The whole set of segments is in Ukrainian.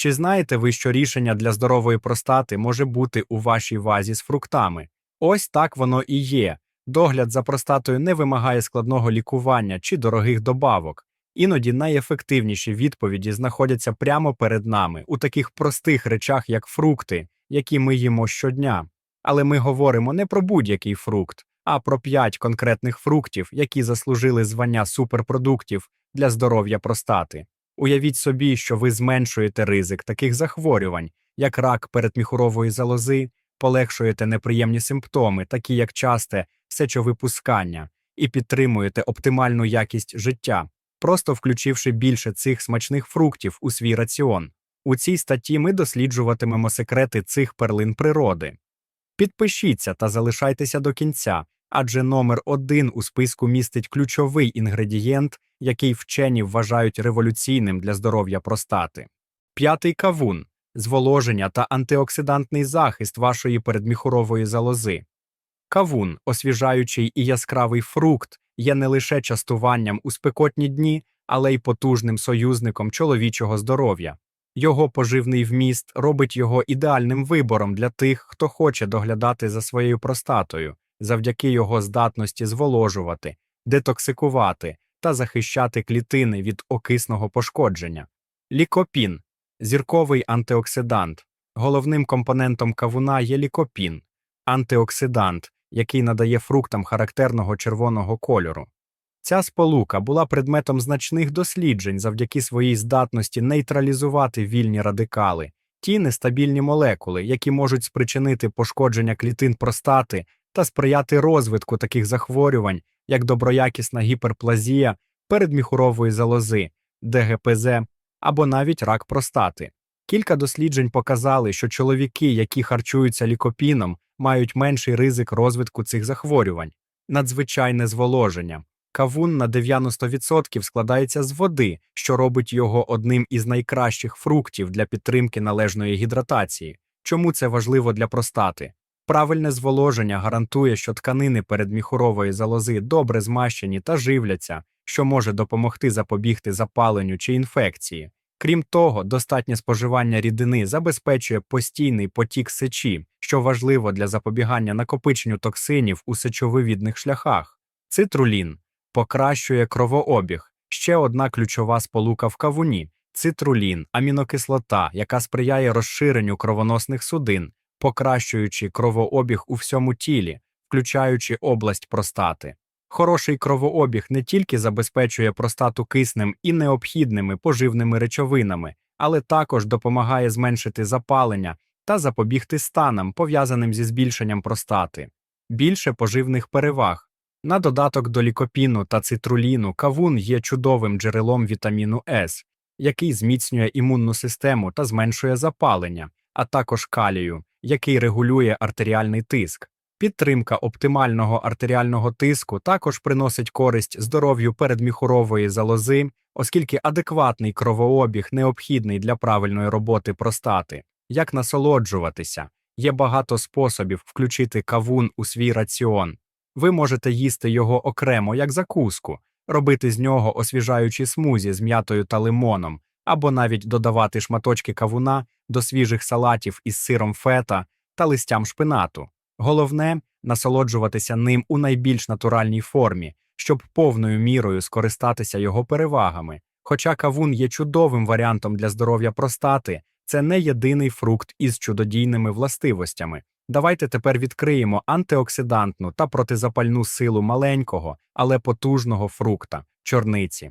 Чи знаєте ви, що рішення для здорової простати може бути у вашій вазі з фруктами? Ось так воно і є. Догляд за простатою не вимагає складного лікування чи дорогих добавок. Іноді найефективніші відповіді знаходяться прямо перед нами у таких простих речах, як фрукти, які ми їмо щодня. Але ми говоримо не про будь-який фрукт, а про п'ять конкретних фруктів, які заслужили звання суперпродуктів для здоров'я простати. Уявіть собі, що ви зменшуєте ризик таких захворювань, як рак передміхурової залози, полегшуєте неприємні симптоми, такі як часте сечовипускання, і підтримуєте оптимальну якість життя, просто включивши більше цих смачних фруктів у свій раціон. У цій статті ми досліджуватимемо секрети цих перлин природи. Підпишіться та залишайтеся до кінця, адже номер один у списку містить ключовий інгредієнт, який вчені вважають революційним для здоров'я простати. П'ятий кавун зволоження та антиоксидантний захист вашої передміхурової залози. Кавун, освіжаючий і яскравий фрукт, є не лише частуванням у спекотні дні, але й потужним союзником чоловічого здоров'я. Його поживний вміст робить його ідеальним вибором для тих, хто хоче доглядати за своєю простатою, завдяки його здатності зволожувати, детоксикувати та захищати клітини від окисного пошкодження. Лікопін зірковий антиоксидант. Головним компонентом кавуна є лікопін, антиоксидант, який надає фруктам характерного червоного кольору. Ця сполука була предметом значних досліджень завдяки своїй здатності нейтралізувати вільні радикали, ті нестабільні молекули, які можуть спричинити пошкодження клітин простати та сприяти розвитку таких захворювань, як доброякісна гіперплазія передміхурової залози, ДГПЗ або навіть рак простати. Кілька досліджень показали, що чоловіки, які харчуються лікопіном, мають менший ризик розвитку цих захворювань, надзвичайне зволоження. Кавун на 90% складається з води, що робить його одним із найкращих фруктів для підтримки належної гідратації. Чому це важливо для простати? Правильне зволоження гарантує, що тканини передміхурової залози добре змащені та живляться, що може допомогти запобігти запаленню чи інфекції. Крім того, достатнє споживання рідини забезпечує постійний потік сечі, що важливо для запобігання накопиченню токсинів у сечовивідних шляхах. Цитрулін покращує кровообіг. Ще одна ключова сполука в кавуні цитрулін, амінокислота, яка сприяє розширенню кровоносних судин, покращуючи кровообіг у всьому тілі, включаючи область простати. Хороший кровообіг не тільки забезпечує простату киснем і необхідними поживними речовинами, але також допомагає зменшити запалення та запобігти станам, пов'язаним зі збільшенням простати. Більше поживних переваг. На додаток до лікопіну та цитруліну кавун є чудовим джерелом вітаміну С, який зміцнює імунну систему та зменшує запалення, а також калію, який регулює артеріальний тиск. Підтримка оптимального артеріального тиску також приносить користь здоров'ю передміхурової залози, оскільки адекватний кровообіг необхідний для правильної роботи простати. Як насолоджуватися? Є багато способів включити кавун у свій раціон. Ви можете їсти його окремо як закуску, робити з нього освіжаючі смузі з м'ятою та лимоном, або навіть додавати шматочки кавуна до свіжих салатів із сиром фета та листям шпинату. Головне насолоджуватися ним у найбільш натуральній формі, щоб повною мірою скористатися його перевагами. Хоча кавун є чудовим варіантом для здоров'я простати, це не єдиний фрукт із чудодійними властивостями. Давайте тепер відкриємо антиоксидантну та протизапальну силу маленького, але потужного фрукта чорниці.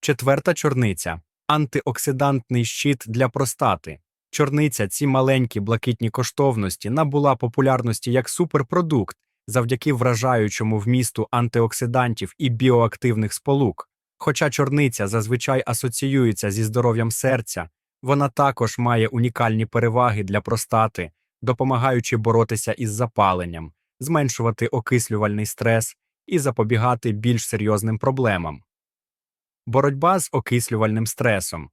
Четверта чорниця антиоксидантний щит для простати. Чорниця, ці маленькі блакитні коштовності набула популярності як суперпродукт завдяки вражаючому вмісту антиоксидантів і біоактивних сполук. Хоча чорниця зазвичай асоціюється зі здоров'ям серця, вона також має унікальні переваги для простати, допомагаючи боротися із запаленням, зменшувати окислювальний стрес і запобігати більш серйозним проблемам. Боротьба з окислювальним стресом.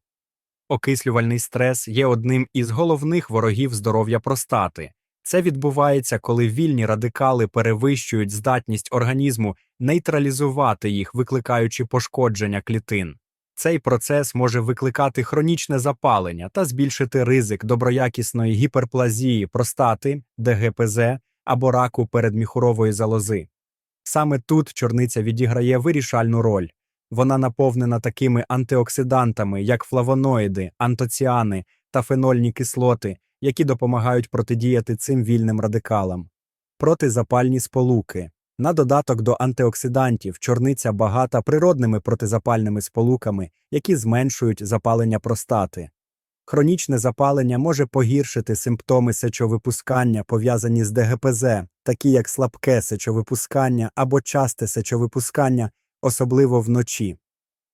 Окислювальний стрес є одним із головних ворогів здоров'я простати. Це відбувається, коли вільні радикали перевищують здатність організму нейтралізувати їх, викликаючи пошкодження клітин. Цей процес може викликати хронічне запалення та збільшити ризик доброякісної гіперплазії простати, ДГПЗ або раку передміхурової залози. Саме тут чорниця відіграє вирішальну роль. Вона наповнена такими антиоксидантами, як флавоноїди, антоціани та фенольні кислоти, які допомагають протидіяти цим вільним радикалам. Протизапальні сполуки. На додаток до антиоксидантів чорниця багата природними протизапальними сполуками, які зменшують запалення простати. Хронічне запалення може погіршити симптоми сечовипускання, пов'язані з ДГПЗ, такі як слабке сечовипускання або часте сечовипускання, особливо вночі.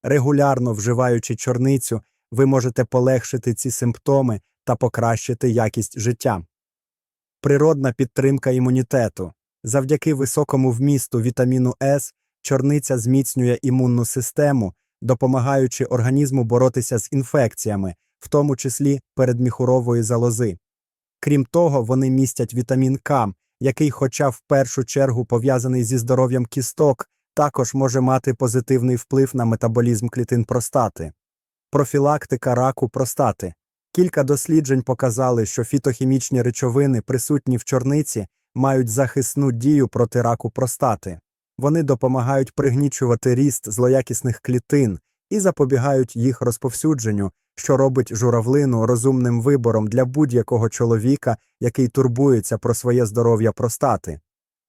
Регулярно вживаючи чорницю, ви можете полегшити ці симптоми та покращити якість життя. Природна підтримка імунітету. Завдяки високому вмісту вітаміну С чорниця зміцнює імунну систему, допомагаючи організму боротися з інфекціями, в тому числі передміхурової залози. Крім того, вони містять вітамін К, який, хоча в першу чергу пов'язаний зі здоров'ям кісток, також може мати позитивний вплив на метаболізм клітин простати. Профілактика раку простати. Кілька досліджень показали, що фітохімічні речовини, присутні в чорниці, мають захисну дію проти раку простати. Вони допомагають пригнічувати ріст злоякісних клітин і запобігають їх розповсюдженню, що робить журавлину розумним вибором для будь-якого чоловіка, який турбується про своє здоров'я простати.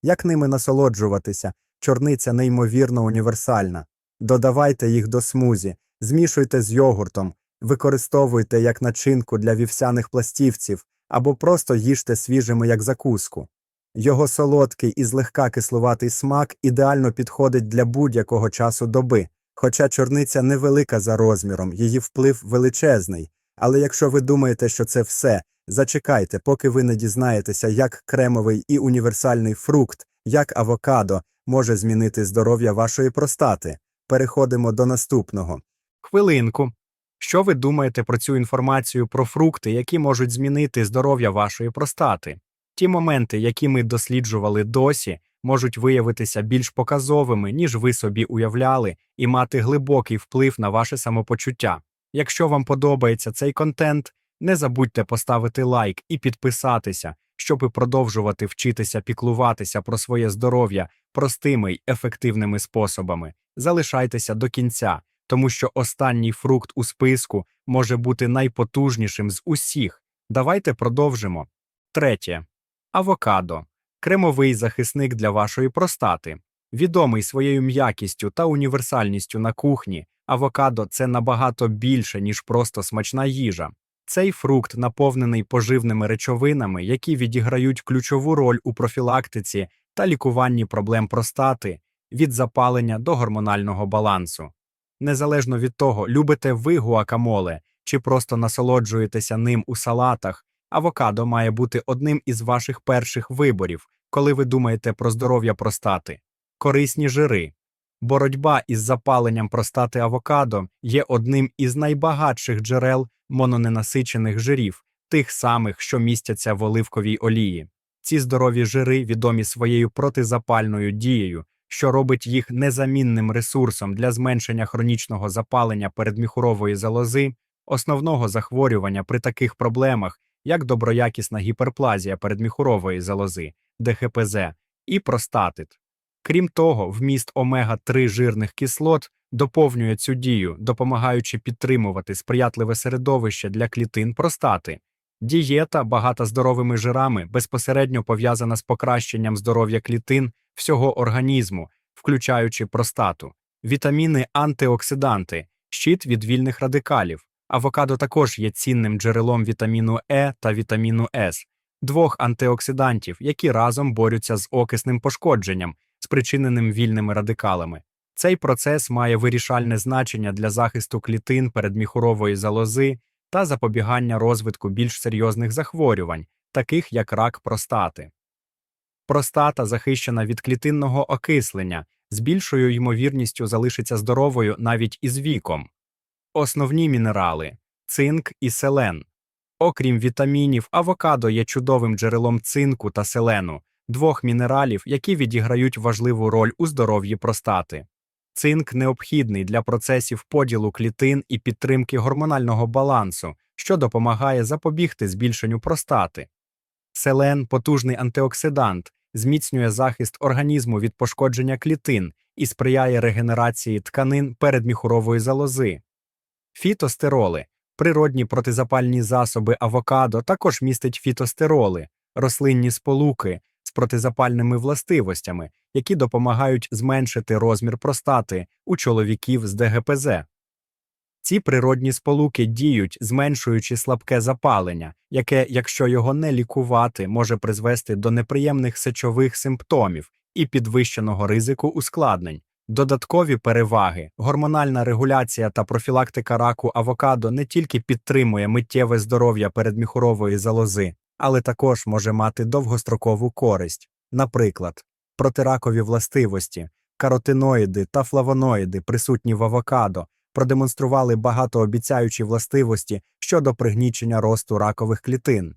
Як ними насолоджуватися? Чорниця неймовірно універсальна. Додавайте їх до смузі, змішуйте з йогуртом, використовуйте як начинку для вівсяних пластівців або просто їжте свіжими як закуску. Його солодкий і злегка кислуватий смак ідеально підходить для будь-якого часу доби, хоча чорниця невелика за розміром, її вплив величезний. Але якщо ви думаєте, що це все, зачекайте, поки ви не дізнаєтеся, як кремовий і універсальний фрукт, як авокадо, може змінити здоров'я вашої простати. Переходимо до наступного. Хвилинку. Що ви думаєте про цю інформацію про фрукти, які можуть змінити здоров'я вашої простати? Ті моменти, які ми досліджували досі, можуть виявитися більш показовими, ніж ви собі уявляли, і мати глибокий вплив на ваше самопочуття. Якщо вам подобається цей контент, не забудьте поставити лайк і підписатися, щоб продовжувати вчитися піклуватися про своє здоров'я простими й ефективними способами. Залишайтеся до кінця, тому що останній фрукт у списку може бути найпотужнішим з усіх. Давайте продовжимо. Третє. Авокадо кремовий захисник для вашої простати. Відомий своєю м'якістю та універсальністю на кухні, авокадо це набагато більше, ніж просто смачна їжа. Цей фрукт наповнений поживними речовинами, які відіграють ключову роль у профілактиці та лікуванні проблем простати від запалення до гормонального балансу. Незалежно від того, любите ви гуакамоле чи просто насолоджуєтеся ним у салатах, авокадо має бути одним із ваших перших виборів, коли ви думаєте про здоров'я простати. Корисні жири. Боротьба із запаленням простати авокадо є одним із найбагатших джерел мононенасичених жирів, тих самих, що містяться в оливковій олії. Ці здорові жири відомі своєю протизапальною дією, що робить їх незамінним ресурсом для зменшення хронічного запалення передміхурової залози, основного захворювання при таких проблемах, як доброякісна гіперплазія передміхурової залози, ДХПЗ і простатит. Крім того, вміст омега-3 жирних кислот доповнює цю дію, допомагаючи підтримувати сприятливе середовище для клітин простати. Дієта, багата здоровими жирами, безпосередньо пов'язана з покращенням здоров'я клітин всього організму, включаючи простату, вітаміни антиоксиданти, щит від вільних радикалів. Авокадо також є цінним джерелом вітаміну Е та вітаміну С, двох антиоксидантів, які разом борються з окисним пошкодженням, спричиненим вільними радикалами. Цей процес має вирішальне значення для захисту клітин передміхурової залози та запобігання розвитку більш серйозних захворювань, таких як рак простати. Простата захищена від клітинного окислення, з більшою ймовірністю залишиться здоровою навіть із віком. Основні мінерали цинк і селен. Окрім вітамінів, авокадо є чудовим джерелом цинку та селену, двох мінералів, які відіграють важливу роль у здоров'ї простати. Цинк необхідний для процесів поділу клітин і підтримки гормонального балансу, що допомагає запобігти збільшенню простати. Селен потужний антиоксидант, зміцнює захист організму від пошкодження клітин і сприяє регенерації тканин передміхурової залози. Фітостероли природні протизапальні засоби авокадо також містять фітостероли, рослинні сполуки протизапальними властивостями, які допомагають зменшити розмір простати у чоловіків з ДГПЗ. Ці природні сполуки діють, зменшуючи слабке запалення, яке, якщо його не лікувати, може призвести до неприємних сечових симптомів і підвищеного ризику ускладнень. Додаткові переваги, гормональна регуляція та профілактика раку авокадо не тільки підтримує миттєве здоров'я передміхурової залози, але також може мати довгострокову користь. Наприклад, протиракові властивості, каротиноїди та флавоноїди, присутні в авокадо, продемонстрували багатообіцяючі властивості щодо пригнічення росту ракових клітин.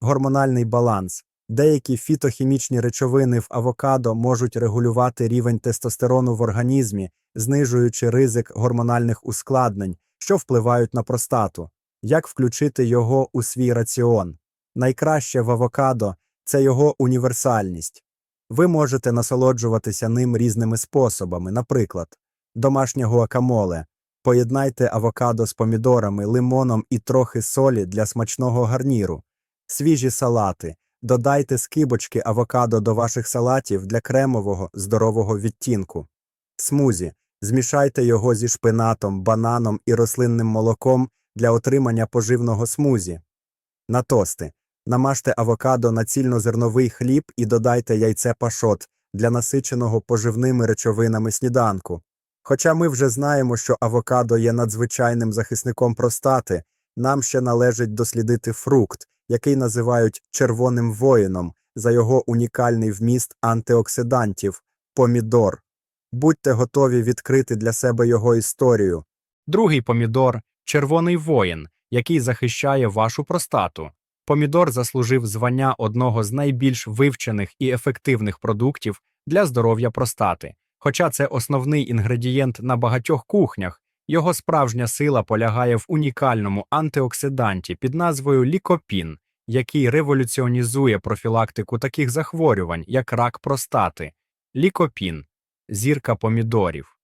Гормональний баланс. Деякі фітохімічні речовини в авокадо можуть регулювати рівень тестостерону в організмі, знижуючи ризик гормональних ускладнень, що впливають на простату. Як включити його у свій раціон? Найкраще в авокадо це його універсальність. Ви можете насолоджуватися ним різними способами, наприклад, домашнє гуакамоле. Поєднайте авокадо з помідорами, лимоном і трохи солі для смачного гарніру, свіжі салати. Додайте скибочки авокадо до ваших салатів для кремового здорового відтінку. Смузі. Змішайте його зі шпинатом, бананом і рослинним молоком для отримання поживного смузі. На тости. Намажте авокадо на цільнозерновий хліб і додайте яйце пашот для насиченого поживними речовинами сніданку. Хоча ми вже знаємо, що авокадо є надзвичайним захисником простати, нам ще належить дослідити фрукт, який називають червоним воїном за його унікальний вміст антиоксидантів помідор. Будьте готові відкрити для себе його історію. Другий помідор червоний воїн, який захищає вашу простату. Помідор заслужив звання одного з найбільш вивчених і ефективних продуктів для здоров'я простати. Хоча це основний інгредієнт на багатьох кухнях, його справжня сила полягає в унікальному антиоксиданті під назвою лікопін, який революціонізує профілактику таких захворювань, як рак простати. Лікопін зірка помідорів.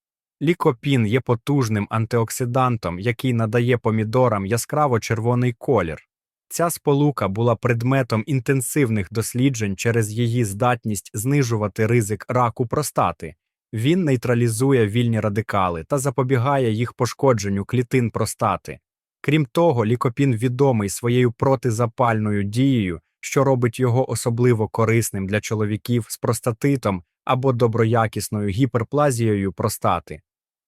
Лікопін є потужним антиоксидантом, який надає помідорам яскраво червоний колір. Ця сполука була предметом інтенсивних досліджень через її здатність знижувати ризик раку простати. Він нейтралізує вільні радикали та запобігає їх пошкодженню клітин простати. Крім того, лікопін відомий своєю протизапальною дією, що робить його особливо корисним для чоловіків з простатитом або доброякісною гіперплазією простати.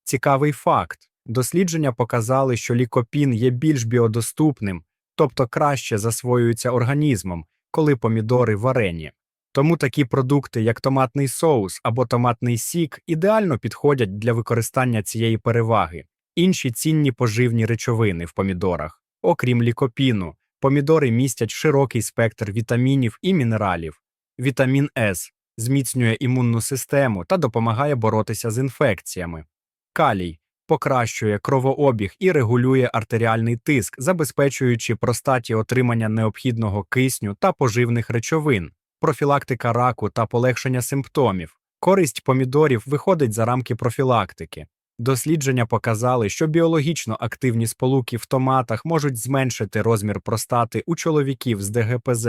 Цікавий факт дослідження показали, що лікопін є більш біодоступним, тобто краще засвоюється організмом, коли помідори варені. Тому такі продукти, як томатний соус або томатний сік, ідеально підходять для використання цієї переваги. Інші цінні поживні речовини в помідорах, окрім лікопіну, помідори містять широкий спектр вітамінів і мінералів. Вітамін С зміцнює імунну систему та допомагає боротися з інфекціями. Калій покращує кровообіг і регулює артеріальний тиск, забезпечуючи простаті отримання необхідного кисню та поживних речовин, профілактика раку та полегшення симптомів. Користь помідорів виходить за рамки профілактики. Дослідження показали, що біологічно активні сполуки в томатах можуть зменшити розмір простати у чоловіків з ДГПЗ,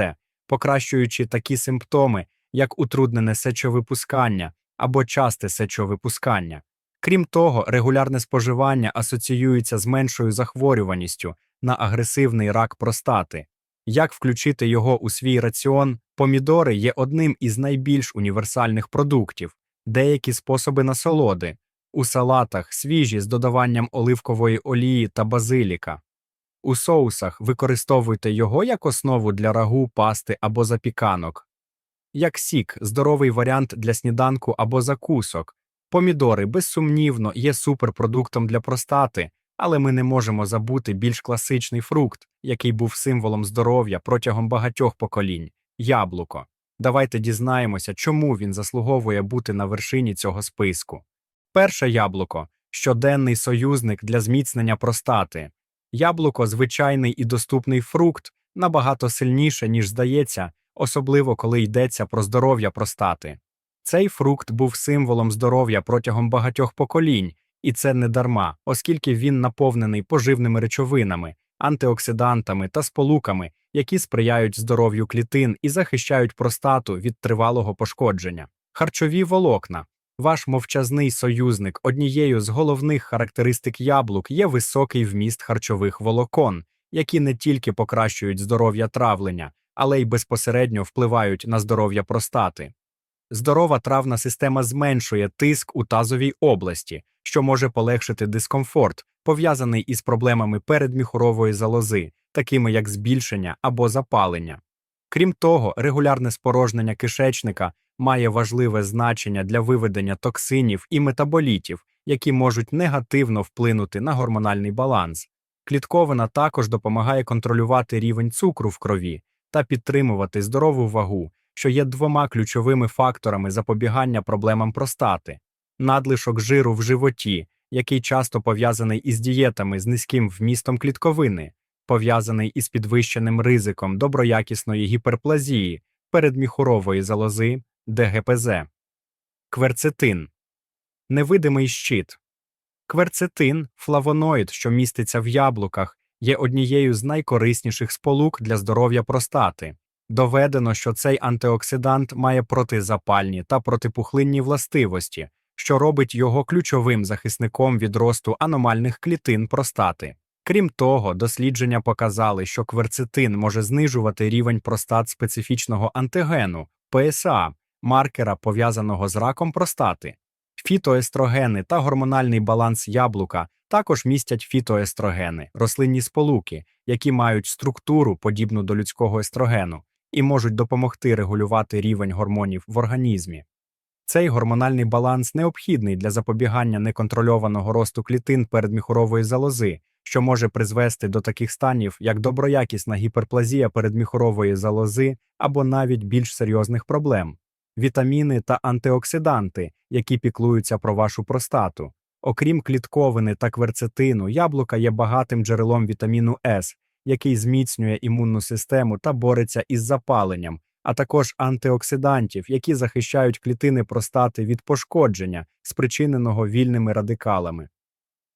покращуючи такі симптоми, як утруднене сечовипускання або часте сечовипускання. Крім того, регулярне споживання асоціюється з меншою захворюваністю на агресивний рак простати. Як включити його у свій раціон, помідори є одним із найбільш універсальних продуктів, деякі способи насолоди, у салатах свіжі з додаванням оливкової олії та базиліка. У соусах використовуйте його як основу для рагу, пасти або запіканок. Як сік, здоровий варіант для сніданку або закусок. Помідори, безсумнівно, є суперпродуктом для простати, але ми не можемо забути більш класичний фрукт, який був символом здоров'я протягом багатьох поколінь яблуко. Давайте дізнаємося, чому він заслуговує бути на вершині цього списку. Перше яблуко щоденний союзник для зміцнення простати. Яблуко звичайний і доступний фрукт, набагато сильніше, ніж здається, особливо коли йдеться про здоров'я простати. Цей фрукт був символом здоров'я протягом багатьох поколінь, і це не дарма, оскільки він наповнений поживними речовинами, антиоксидантами та сполуками, які сприяють здоров'ю клітин і захищають простату від тривалого пошкодження. Харчові волокна. Ваш мовчазний союзник однією з головних характеристик яблук є високий вміст харчових волокон, які не тільки покращують здоров'я травлення, але й безпосередньо впливають на здоров'я простати. Здорова травна система зменшує тиск у тазовій області, що може полегшити дискомфорт, пов'язаний із проблемами передміхурової залози, такими як збільшення або запалення. Крім того, регулярне спорожнення кишечника має важливе значення для виведення токсинів і метаболітів, які можуть негативно вплинути на гормональний баланс. Клітковина також допомагає контролювати рівень цукру в крові та підтримувати здорову вагу, що є двома ключовими факторами запобігання проблемам простати, надлишок жиру в животі, який часто пов'язаний із дієтами з низьким вмістом клітковини, пов'язаний із підвищеним ризиком доброякісної гіперплазії, передміхурової залози, ДГПЗ. Кверцетин невидимий щит. Кверцетин, флавоноїд, що міститься в яблуках, є однією з найкорисніших сполук для здоров'я простати. Доведено, що цей антиоксидант має протизапальні та протипухлинні властивості, що робить його ключовим захисником від росту аномальних клітин простати. Крім того, дослідження показали, що кверцетин може знижувати рівень простат специфічного антигену ПСА, маркера, пов'язаного з раком простати. Фітоестрогени та гормональний баланс яблука також містять фітоестрогени, рослинні сполуки, які мають структуру, подібну до людського естрогену, і можуть допомогти регулювати рівень гормонів в організмі. Цей гормональний баланс необхідний для запобігання неконтрольованого росту клітин передміхурової залози, що може призвести до таких станів, як доброякісна гіперплазія передміхурової залози або навіть більш серйозних проблем, вітаміни та антиоксиданти, які піклуються про вашу простату. Окрім клітковини та кверцетину, яблука є багатим джерелом вітаміну С, який зміцнює імунну систему та бореться із запаленням, а також антиоксидантів, які захищають клітини простати від пошкодження, спричиненого вільними радикалами.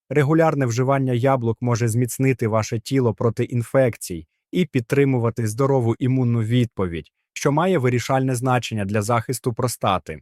Регулярне вживання яблук може зміцнити ваше тіло проти інфекцій і підтримувати здорову імунну відповідь, що має вирішальне значення для захисту простати,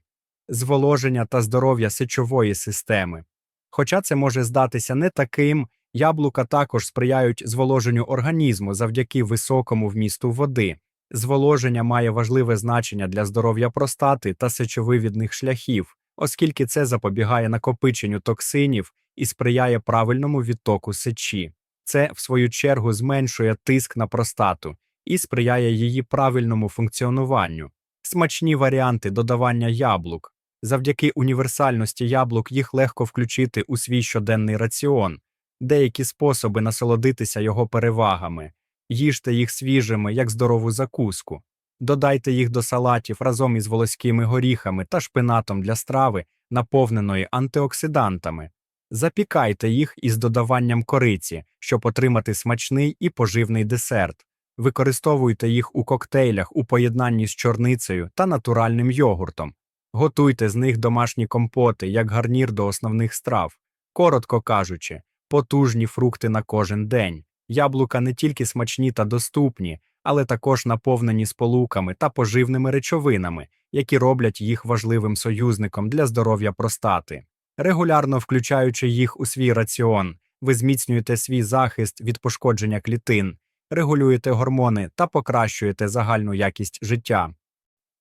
зволоження та здоров'я сечової системи. Хоча це може здатися не таким, яблука також сприяють зволоженню організму завдяки високому вмісту води. Зволоження має важливе значення для здоров'я простати та сечовивідних шляхів, оскільки це запобігає накопиченню токсинів і сприяє правильному відтоку сечі. Це, в свою чергу, зменшує тиск на простату і сприяє її правильному функціонуванню. Смачні варіанти додавання яблук. Завдяки універсальності яблук їх легко включити у свій щоденний раціон, деякі способи насолодитися його перевагами, їжте їх свіжими, як здорову закуску, додайте їх до салатів разом із волоськими горіхами та шпинатом для страви, наповненої антиоксидантами. Запікайте їх із додаванням кориці, щоб отримати смачний і поживний десерт. Використовуйте їх у коктейлях у поєднанні з чорницею та натуральним йогуртом. Готуйте з них домашні компоти як гарнір до основних страв. Коротко кажучи, потужні фрукти на кожен день. Яблука не тільки смачні та доступні, але також наповнені сполуками та поживними речовинами, які роблять їх важливим союзником для здоров'я простати. Регулярно включаючи їх у свій раціон, ви зміцнюєте свій захист від пошкодження клітин, регулюєте гормони та покращуєте загальну якість життя.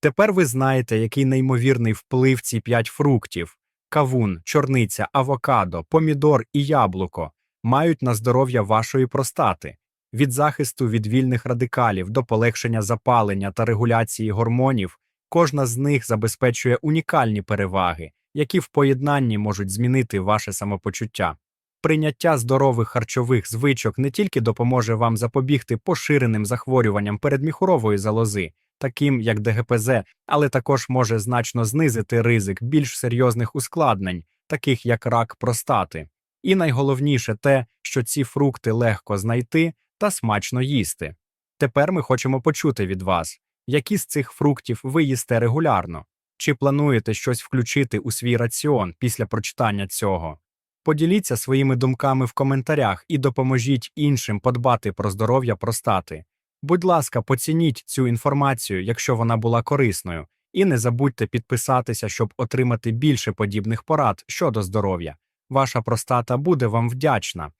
Тепер ви знаєте, який неймовірний вплив ці п'ять фруктів кавун, чорниця, авокадо, помідор і яблуко мають на здоров'я вашої простати, від захисту від вільних радикалів до полегшення запалення та регуляції гормонів, кожна з них забезпечує унікальні переваги, які в поєднанні можуть змінити ваше самопочуття. Прийняття здорових харчових звичок не тільки допоможе вам запобігти поширеним захворюванням передміхурової залози, таким як ДГПЗ, але також може значно знизити ризик більш серйозних ускладнень, таких як рак простати. І найголовніше те, що ці фрукти легко знайти та смачно їсти. Тепер ми хочемо почути від вас, які з цих фруктів ви їсте регулярно, чи плануєте щось включити у свій раціон після прочитання цього. Поділіться своїми думками в коментарях і допоможіть іншим подбати про здоров'я простати. Будь ласка, поцініть цю інформацію, якщо вона була корисною, і не забудьте підписатися, щоб отримати більше подібних порад щодо здоров'я. Ваша простата буде вам вдячна.